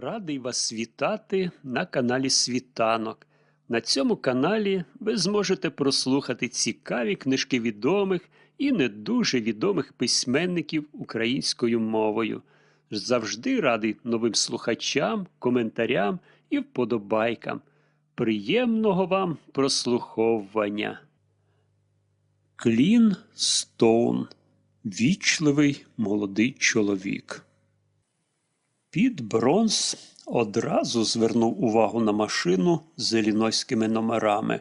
Радий вас вітати на каналі Світанок. На цьому каналі ви зможете прослухати цікаві книжки відомих і не дуже відомих письменників українською мовою. Завжди радий новим слухачам, коментарям і вподобайкам. Приємного вам прослуховування. Клін Стоун. Вічливий молодий чоловік. Піт Бронс одразу звернув увагу на машину з іллінойськими номерами.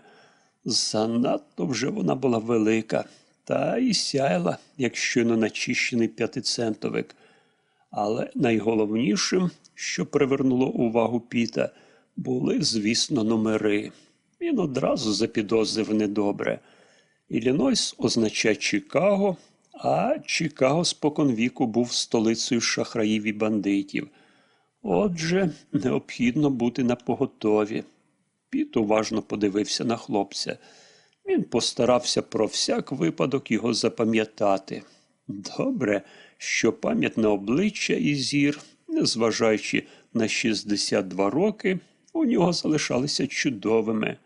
Занадто вже вона була велика, та і сяяла, як щойно начищений п'ятицентовик. Але найголовнішим, що привернуло увагу Піта, були, звісно, номери. Він одразу запідозрив недобре. Іллінойс означає Чикаго, а Чикаго споконвіку був столицею шахраїв і бандитів. Отже, необхідно бути на поготові. Піт уважно подивився на хлопця. Він постарався про всяк випадок його запам'ятати. Добре, що пам'ятне обличчя і зір, незважаючи на 62 роки, у нього залишалися чудовими.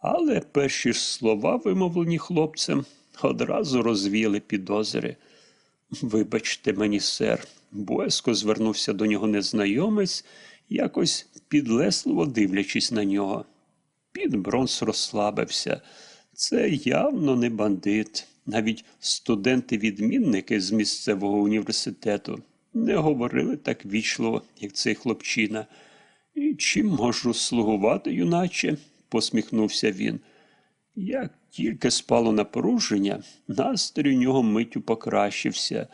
Але перші ж слова, вимовлені хлопцем, одразу розвіяли підозри. Вибачте мені, сер, боязко звернувся до нього незнайомець, якось підлесливо дивлячись на нього. Під Бронс розслабився. Це явно не бандит. Навіть студенти-відмінники з місцевого університету не говорили так вічливо, як цей хлопчина. І чим можу слугувати, юначе? посміхнувся він. Як тільки спало напруження, настрій у нього миттю покращився.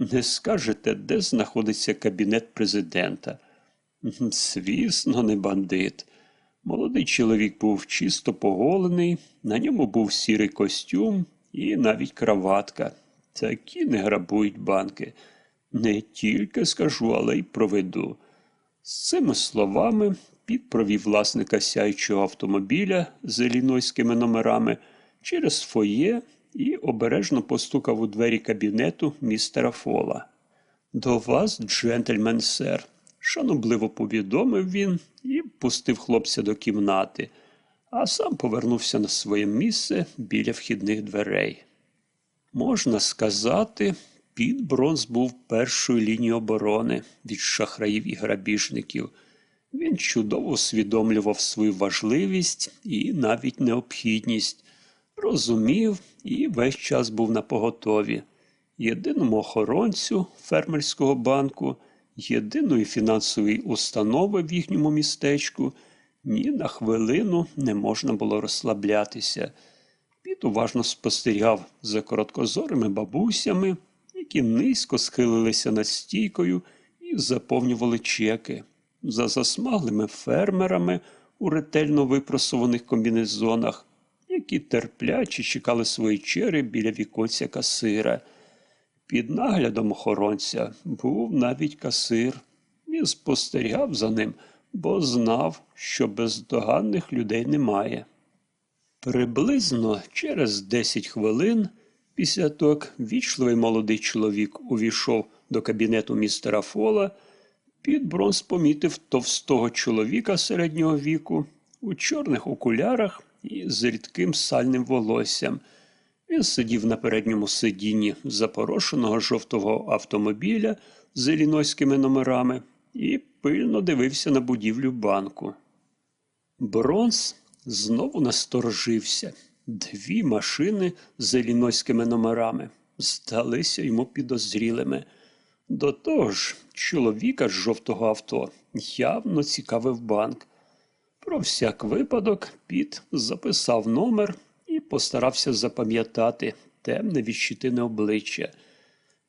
Не скажете, де знаходиться кабінет президента? Звісно, не бандит. Молодий чоловік був чисто поголений, на ньому був сірий костюм і навіть краватка. Такі не грабують банки. Не тільки скажу, але й проведу. З цими словами Піт провів власника сяючого автомобіля з іллінойськими номерами через фоє і обережно постукав у двері кабінету містера Фола. До вас, джентльмен, сер, шанобливо повідомив він і пустив хлопця до кімнати, а сам повернувся на своє місце біля вхідних дверей. Можна сказати, Піт Бронз був першою лінією оборони від шахраїв і грабіжників. Він чудово усвідомлював свою важливість і навіть необхідність, розумів і весь час був на поготові. Єдиному охоронцю фермерського банку, єдиної фінансової установи в їхньому містечку, ні на хвилину не можна було розслаблятися. Піт уважно спостерігав за короткозорими бабусями, які низько схилилися над стійкою і заповнювали чеки за засмаглими фермерами у ретельно випросуваних комбінезонах, які терпляче чекали свої чери біля віконця касира. Під наглядом охоронця був навіть касир. Він спостерігав за ним, бо знав, що бездоганних людей немає. Приблизно через 10 хвилин після того, як вічливий молодий чоловік увійшов до кабінету містера Фола, Піт Бронс помітив товстого чоловіка середнього віку у чорних окулярах і з рідким сальним волоссям. Він сидів на передньому сидінні запорошеного жовтого автомобіля з ілінойськими номерами і пильно дивився на будівлю банку. Бронс знову насторожився. Дві машини з ілінойськими номерами здалися йому підозрілими. До того ж, чоловіка з жовтого авто явно цікавив банк. Про всяк випадок Піт записав номер і постарався запам'ятати темне відщитине обличчя.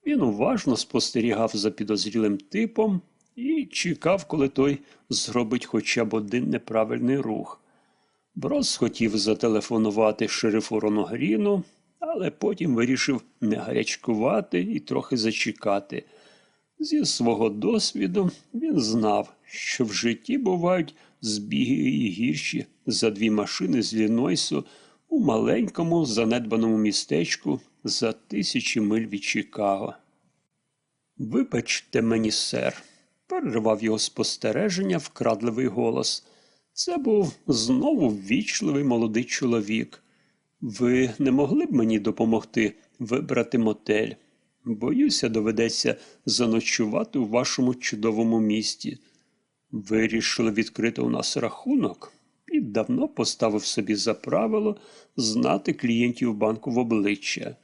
Він уважно спостерігав за підозрілим типом і чекав, коли той зробить хоча б один неправильний рух. Брос хотів зателефонувати шерифу Роногріну, але потім вирішив не гарячкувати і трохи зачекати. Зі свого досвіду він знав, що в житті бувають збіги і гірші за дві машини з Лінойсу у маленькому занедбаному містечку за тисячі миль від Чикаго. Вибачте мені, сер, перервав його спостереження вкрадливий голос. Це був знову ввічливий молодий чоловік. Ви не могли б мені допомогти вибрати мотель? Боюся, доведеться заночувати у вашому чудовому місті. Вирішили відкрити у нас рахунок і давно поставив собі за правило знати клієнтів банку в обличчя.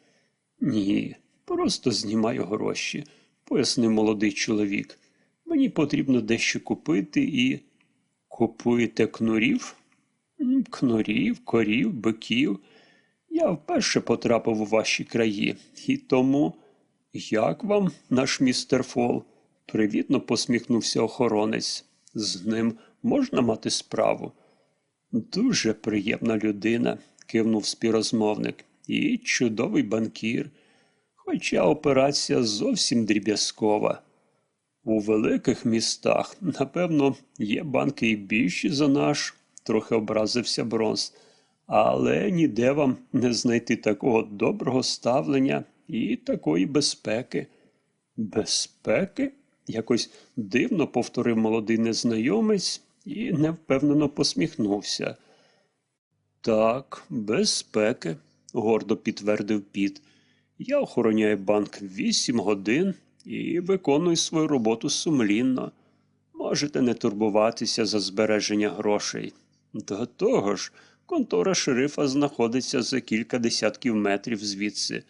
Ні, просто знімаю гроші, пояснив молодий чоловік. Мені потрібно дещо купити і. Купуєте кнурів? Кнурів, корів, биків. Я вперше потрапив у ваші краї, і тому. Як вам, наш містер Фол? Привітно посміхнувся охоронець. З ним можна мати справу? Дуже приємна людина, кивнув співрозмовник, і чудовий банкір. Хоча операція зовсім дріб'язкова. У великих містах, напевно, є банки і більші за наш, трохи образився Бронс, але ніде вам не знайти такого доброго ставлення і такої безпеки. Безпеки? Якось дивно повторив молодий незнайомець і невпевнено посміхнувся. Так, безпеки, гордо підтвердив Піт. Я охороняю банк вісім годин і виконую свою роботу сумлінно. Можете не турбуватися за збереження грошей. До того ж, контора шерифа знаходиться за кілька десятків метрів звідси.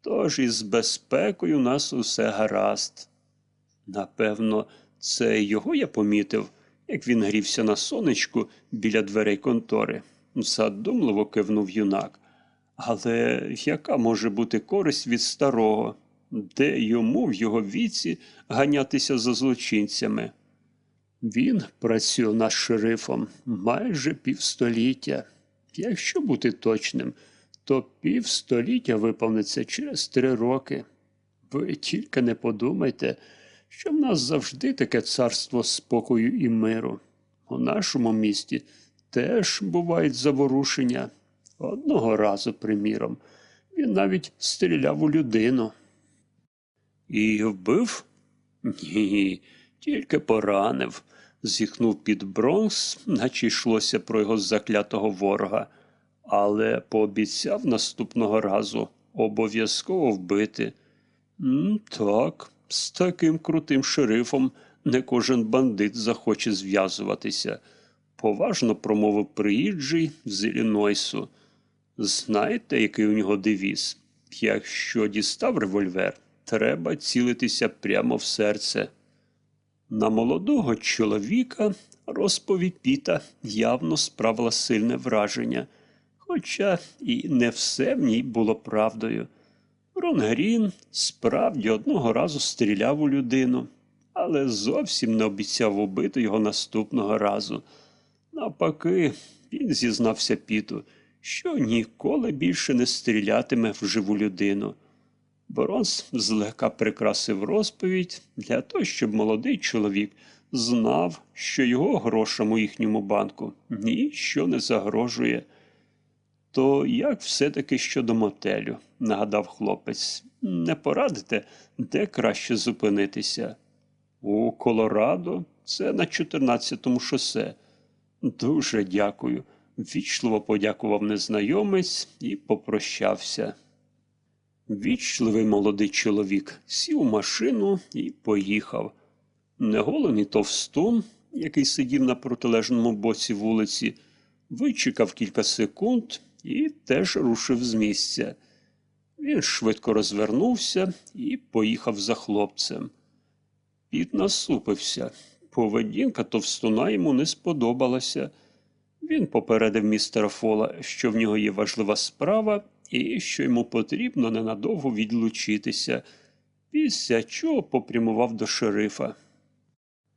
Тож із безпекою у нас усе гаразд. Напевно, це його я помітив, як він грівся на сонечку біля дверей контори. Задумливо кивнув юнак. Але яка може бути користь від старого? Де йому в його віці ганятися за злочинцями? Він працює над шерифом майже півстоліття. Якщо бути точним, то півстоліття виповниться через три роки. Ви тільки не подумайте, що в нас завжди таке царство спокою і миру. У нашому місті теж бувають заворушення. Одного разу, приміром, він навіть стріляв у людину. І вбив? Ні, тільки поранив, зіхнув під Бронкс, наче йшлося про його заклятого ворога, але пообіцяв наступного разу обов'язково вбити. «М, Так, з таким крутим шерифом не кожен бандит захоче зв'язуватися, поважно промовив приїжджий з Іллінойсу. Знаєте, який у нього девіз? Якщо дістав револьвер, треба цілитися прямо в серце. На молодого чоловіка розповідь Піта явно справила сильне враження, хоча і не все в ній було правдою. Рон Грін справді одного разу стріляв у людину, але зовсім не обіцяв убити його наступного разу. Навпаки, він зізнався Піту, що ніколи більше не стрілятиме в живу людину. Боронс злегка прикрасив розповідь для того, щоб молодий чоловік знав, що його грошам у їхньому банку ніщо не загрожує. То як все-таки щодо мотелю, нагадав хлопець, не порадите, де краще зупинитися? У Колорадо, це на 14-му шосе. Дуже дякую. Вічливо подякував незнайомець і попрощався. Вічливий молодий чоловік сів у машину і поїхав. Неголений товстун, який сидів на протилежному боці вулиці, вичекав кілька секунд і теж рушив з місця. Він швидко розвернувся і поїхав за хлопцем. Піт насупився. Поведінка товстуна йому не сподобалася. Він попередив містера Фола, що в нього є важлива справа і що йому потрібно ненадовго відлучитися, після чого попрямував до шерифа.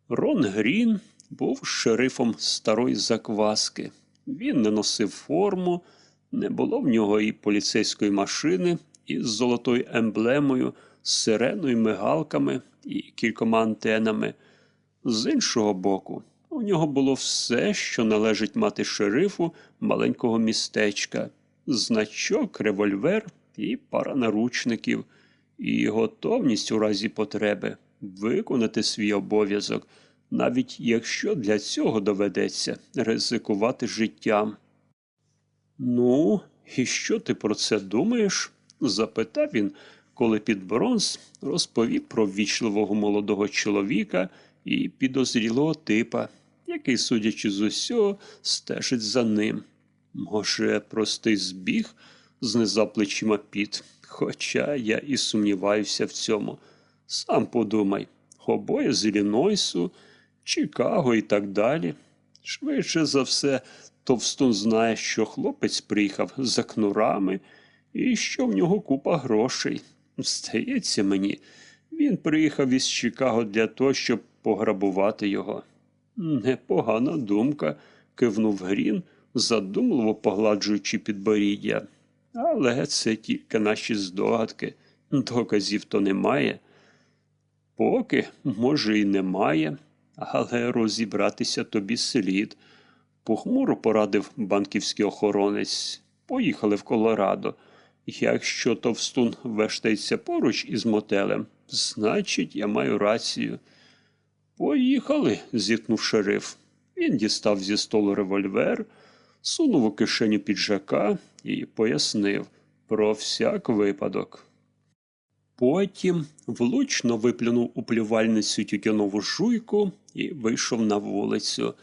Рон Грін був шерифом старої закваски. Він не носив форму, не було в нього і поліцейської машини із золотою емблемою, сиреною, мигалками і кількома антенами. З іншого боку, у нього було все, що належить мати шерифу маленького містечка, значок, револьвер і пара наручників, і готовність у разі потреби виконати свій обов'язок, навіть якщо для цього доведеться ризикувати життям. Ну, і що ти про це думаєш? запитав він, коли Підбронз розповів про ввічливого молодого чоловіка і підозрілого типа, який, судячи з усього, стежить за ним. Може, простий збіг? знизав плечима піт. Хоча я і сумніваюся в цьому. Сам подумай, обоє з Іллінойсу, Чикаго і так далі. Швидше за все, Товстун знає, що хлопець приїхав за кнурами і що в нього купа грошей. Здається мені, він приїхав із Чикаго для того, щоб пограбувати його. Непогана думка, кивнув Грін, задумливо погладжуючи підборіддя. Але це тільки наші здогадки. Доказів то немає. Поки, може, і немає, але розібратися тобі слід. Похмуро порадив банківський охоронець. Поїхали в Колорадо. Якщо товстун вештається поруч із мотелем, значить, я маю рацію. Поїхали, зітхнув шериф. Він дістав зі столу револьвер, сунув у кишеню піджака і пояснив про всяк випадок. Потім влучно виплюнув у плювальницю тютюнову жуйку і вийшов на вулицю.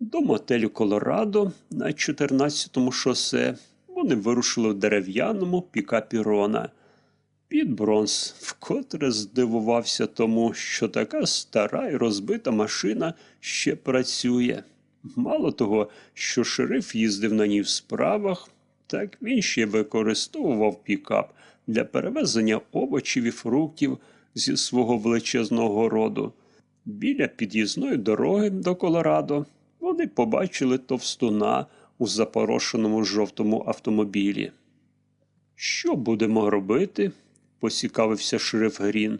До мотелю Колорадо на 14-му шосе вони вирушили в дерев'яному пікапі Рона. Під Бронс вкотре здивувався тому, що така стара і розбита машина ще працює. Мало того, що шериф їздив на ній в справах, так він ще використовував пікап для перевезення овочів і фруктів зі свого величезного роду. Біля під'їзної дороги до Колорадо вони побачили товстуна у запорошеному жовтому автомобілі. Що будемо робити? поцікавився шериф Грін.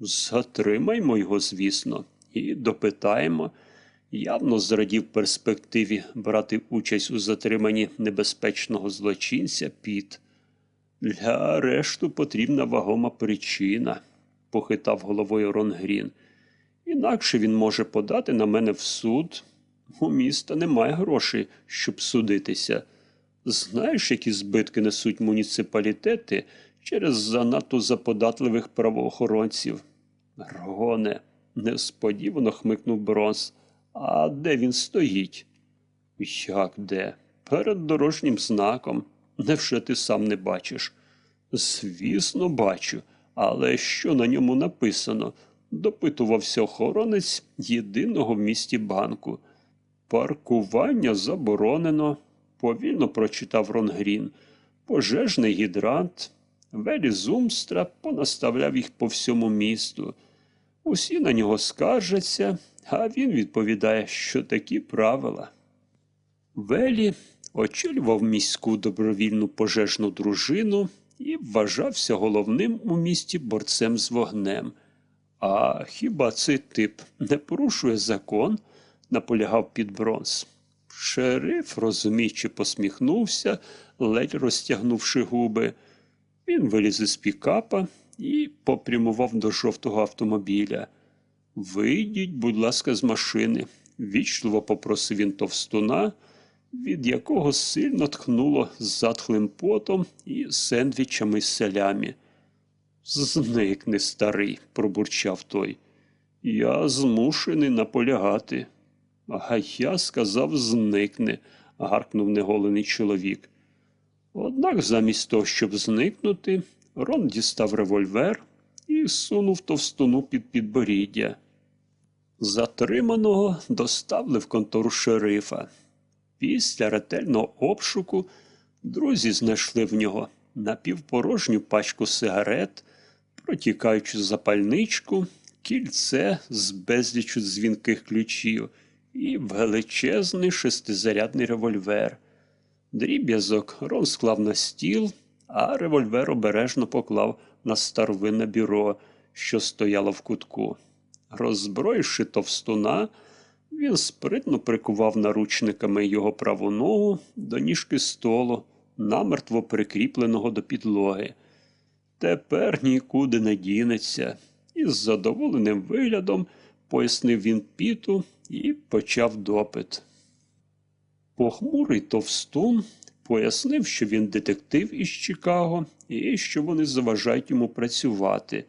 Затримаймо його, звісно, і допитаємо. Явно зрадів перспективі брати участь у затриманні небезпечного злочинця Піт. Для арешту потрібна вагома причина, похитав головою Рон Грін. Інакше він може подати на мене в суд. У міста немає грошей, щоб судитися. Знаєш, які збитки несуть муніципалітети через занадто заподатливих правоохоронців? Роне, несподівано хмикнув Бронс. А де він стоїть? Як де? Перед дорожнім знаком. Невже ти сам не бачиш? Звісно, бачу, але що на ньому написано? допитувався охоронець єдиного в місті банку. Паркування заборонено, повільно прочитав Ронгрін. Пожежний гідрант. Велі Зумстра понаставляв їх по всьому місту. Усі на нього скаржаться, а він відповідає, що такі правила. Велі очолював міську добровільну пожежну дружину і вважався головним у місті борцем з вогнем. А хіба цей тип не порушує закон? Наполягав Підбронс. Шериф, розуміючи, посміхнувся, ледь розтягнувши губи. Він виліз із пікапа і попрямував до жовтого автомобіля. Вийдіть, будь ласка, з машини, вічливо попросив він товстуна, від якого сильно тхнуло затхлим потом і сендвічами з селямі. Зникни, старий, пробурчав той. Я змушений наполягати. А я сказав, зникни, гаркнув неголений чоловік. Однак замість того, щоб зникнути, Рон дістав револьвер і сунув товстуну під підборіддя. Затриманого доставили в контору шерифа. Після ретельного обшуку друзі знайшли в нього напівпорожню пачку сигарет, протікаючу запальничку, кільце з безлічу дзвінких ключів і величезний шестизарядний револьвер. Дріб'язок Рон склав на стіл, а револьвер обережно поклав на старовинне бюро, що стояло в кутку. Роззброївши товстуна, він спритно прикував наручниками його праву ногу до ніжки столу, намертво прикріпленого до підлоги. Тепер нікуди не дінеться, із задоволеним виглядом пояснив він піту і почав допит. Похмурий товстун пояснив, що він детектив із Чикаго і що вони заважають йому працювати.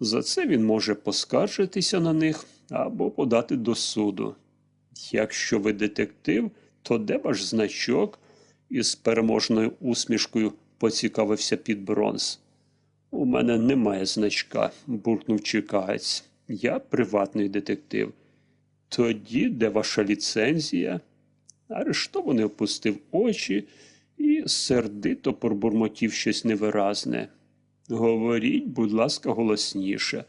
За це він може поскаржитися на них або подати до суду. Якщо ви детектив, то де ваш значок? із переможною усмішкою поцікавився під бронз. У мене немає значка, буркнув чикагець. Я приватний детектив. Тоді де ваша ліцензія? Арештований опустив очі і сердито пробурмотів щось невиразне. Говоріть, будь ласка, голосніше,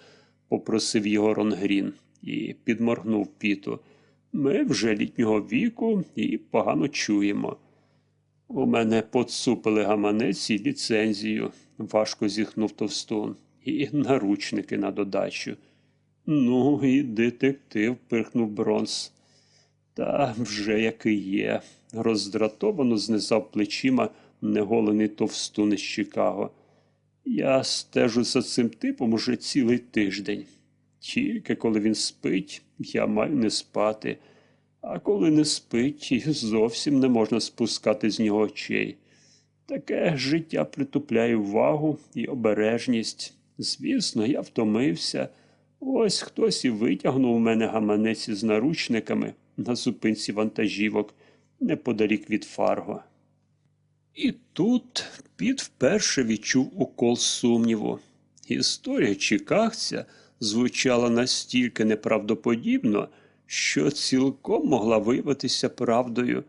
попросив його Ронгрін і підморгнув піту. Ми вже літнього віку і погано чуємо. У мене поцупили гаманець і ліцензію, важко зіхнув товстун, і наручники на додачу. Ну, і детектив, пирхнув Бронс. Та вже який є. Роздратовано знизав плечима неголений товстун із Чикаго. Я стежу за цим типом уже цілий тиждень. Тільки коли він спить, я маю не спати, а коли не спить, зовсім не можна спускати з нього очей. Таке життя притупляє увагу і обережність. Звісно, я втомився. Ось хтось і витягнув у мене гаманець із наручниками на зупинці вантажівок неподалік від Фарго. І тут Піт вперше відчув укол сумніву. Історія чикагця звучала настільки неправдоподібно, що цілком могла виявитися правдою.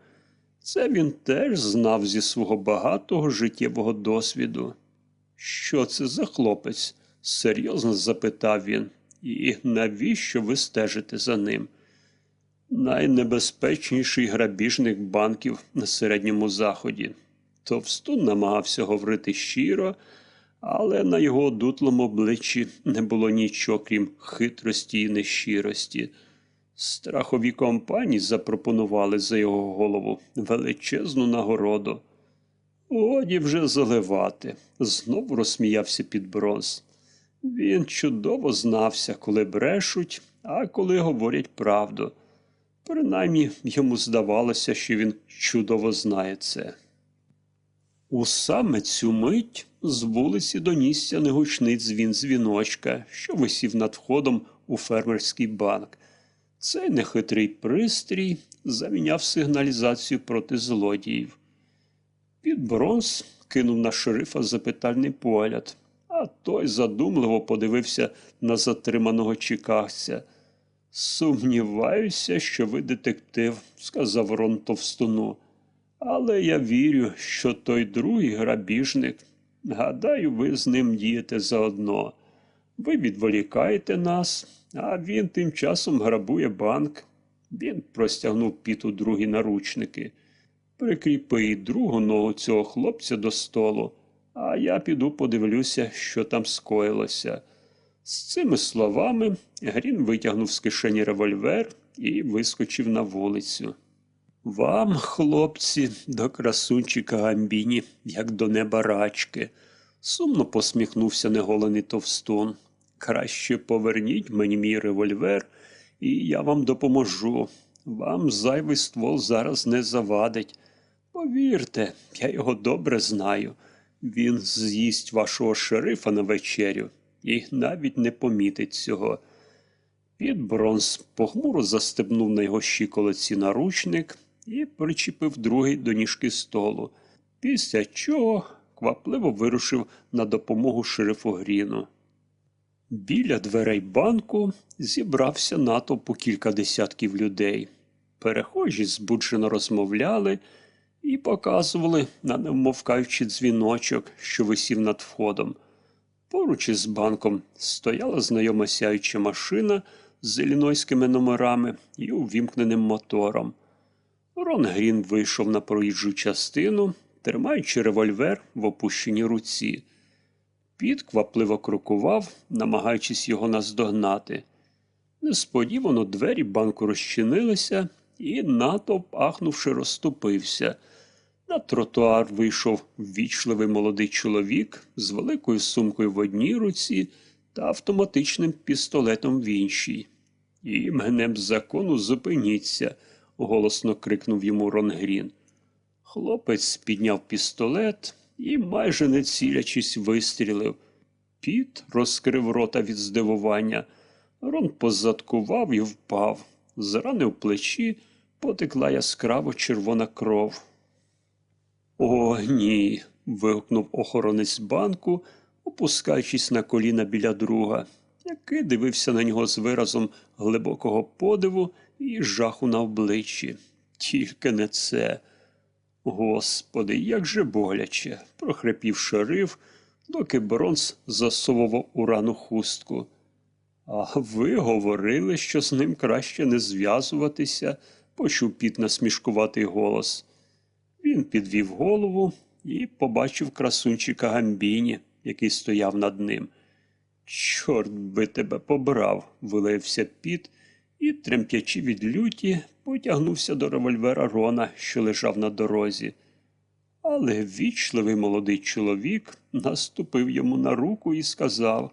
Це він теж знав зі свого багатого життєвого досвіду. Що це за хлопець? серйозно запитав він. І навіщо ви стежите за ним? Найнебезпечніший грабіжник банків на середньому заході. Товстун намагався говорити щиро, але на його одутлому обличчі не було нічого, крім хитрості і нещирості. Страхові компанії запропонували за його голову величезну нагороду. Годі вже заливати, знову розсміявся під бронз. Він чудово знався, коли брешуть, а коли говорять правду. Принаймні йому здавалося, що він чудово знає це. У саме цю мить з вулиці донісся негучний дзвін дзвіночка, що висів над входом у фермерський банк. Цей нехитрий пристрій заміняв сигналізацію проти злодіїв. Під бронз кинув на шерифа запитальний погляд, а той задумливо подивився на затриманого чикагця. Сумніваюся, що ви детектив, сказав Рон товстуну. Але я вірю, що той другий грабіжник. Гадаю, ви з ним дієте заодно. Ви відволікаєте нас, а він тим часом грабує банк. Він простягнув піту другі наручники. Прикріпи другу ногу цього хлопця до столу, а я піду подивлюся, що там скоїлося. З цими словами Грін витягнув з кишені револьвер і вискочив на вулицю. Вам, хлопці, до красунчика гамбіні, як до неба рачки, сумно посміхнувся неголений товстун. Краще поверніть мені мій револьвер, і я вам допоможу. Вам зайвий ствол зараз не завадить. Повірте, я його добре знаю. Він з'їсть вашого шерифа на вечерю і навіть не помітить цього. Під бронз похмуро застебнув на його щиколиці наручник і причепив другий до ніжки столу, після чого квапливо вирушив на допомогу шерифу Гріну. Біля дверей банку зібрався натовп у кілька десятків людей. Перехожі збуджено розмовляли і показували на невмовкаючий дзвіночок, що висів над входом. Поруч із банком стояла знайома сяюча машина з іллінойськими номерами і увімкненим мотором. Рон Грін вийшов на проїжджу частину, тримаючи револьвер в опущеній руці. Піт квапливо крокував, намагаючись його наздогнати. Несподівано двері банку розчинилися, і натовп, ахнувши, розступився. На тротуар вийшов ввічливий молодий чоловік з великою сумкою в одній руці та автоматичним пістолетом в іншій. Іменем закону зупиніться, голосно крикнув йому Ронгрін. Хлопець підняв пістолет і, майже не цілячись, вистрілив. Піт розкрив рота від здивування. Рон позадкував і впав. З рани в плечі потекла яскраво червона кров. О, ні. вигукнув охоронець банку, опускаючись на коліна біля друга, який дивився на нього з виразом глибокого подиву і жаху на обличчі. Тільки не це. Господи, як же боляче, прохрипів шериф, доки Бронс засовував у рану хустку. А ви говорили, що з ним краще не зв'язуватися, почув піт насмішкуватий голос. Він підвів голову і побачив красунчика Гамбіні, який стояв над ним. Чорт би тебе побрав, вилився піт і, тремтячи від люті, потягнувся до револьвера Рона, що лежав на дорозі. Але ввічливий молодий чоловік наступив йому на руку і сказав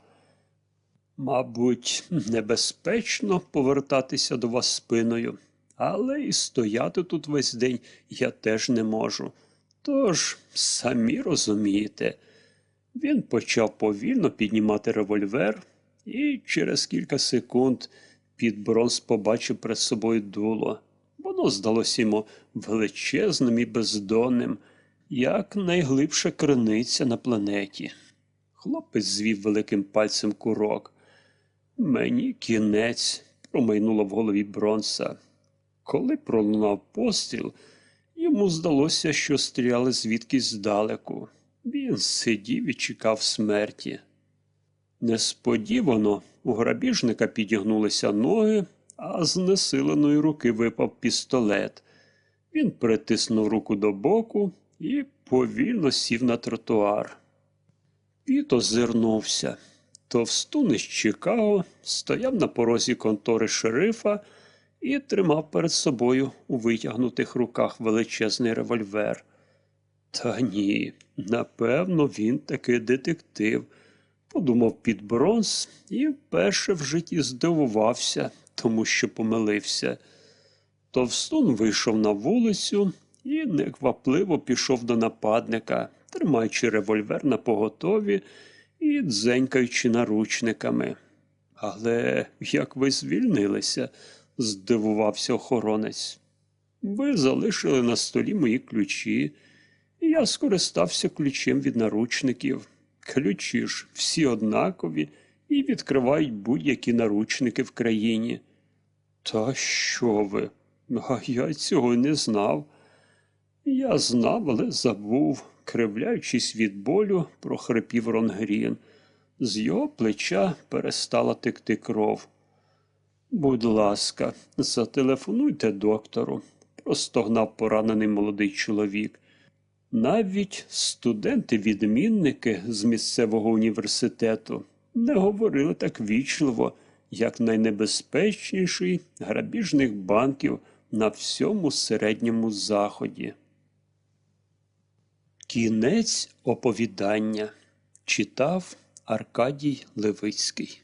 Мабуть, небезпечно повертатися до вас спиною, але і стояти тут весь день я теж не можу. Тож, самі розумієте, він почав повільно піднімати револьвер, і через кілька секунд під бронз побачив перед собою дуло. Воно здалося йому величезним і бездонним, як найглибша криниця на планеті. Хлопець звів великим пальцем курок. Мені кінець, промайнуло в голові Бронса. Коли пролунав постріл, йому здалося, що стріляли звідкись здалеку. Він сидів і чекав смерті. Несподівано у грабіжника підігнулися ноги, а з несиленої руки випав пістолет. Він притиснув руку до боку і повільно сів на тротуар. Піт озирнувся. Товстун із Чикаго стояв на порозі контори шерифа і тримав перед собою у витягнутих руках величезний револьвер. Та ні, напевно, він таки детектив, подумав під бронз і вперше в житті здивувався, тому що помилився. Товстун вийшов на вулицю і неквапливо пішов до нападника, тримаючи револьвер на поготові і дзенькаючи наручниками. Але як ви звільнилися? Здивувався охоронець. Ви залишили на столі мої ключі, я скористався ключем від наручників. Ключі ж всі однакові і відкривають будь-які наручники в країні. Та що ви? А я цього не знав. Я знав, але забув, кривляючись від болю, прохрипів Ронгрін. З його плеча перестала текти кров. Будь ласка, зателефонуйте доктору, простогнав поранений молодий чоловік. Навіть студенти-відмінники з місцевого університету не говорили так вічливо, як найнебезпечніший грабіжних банків на всьому середньому заході. Кінець оповідання читав Аркадій Левицький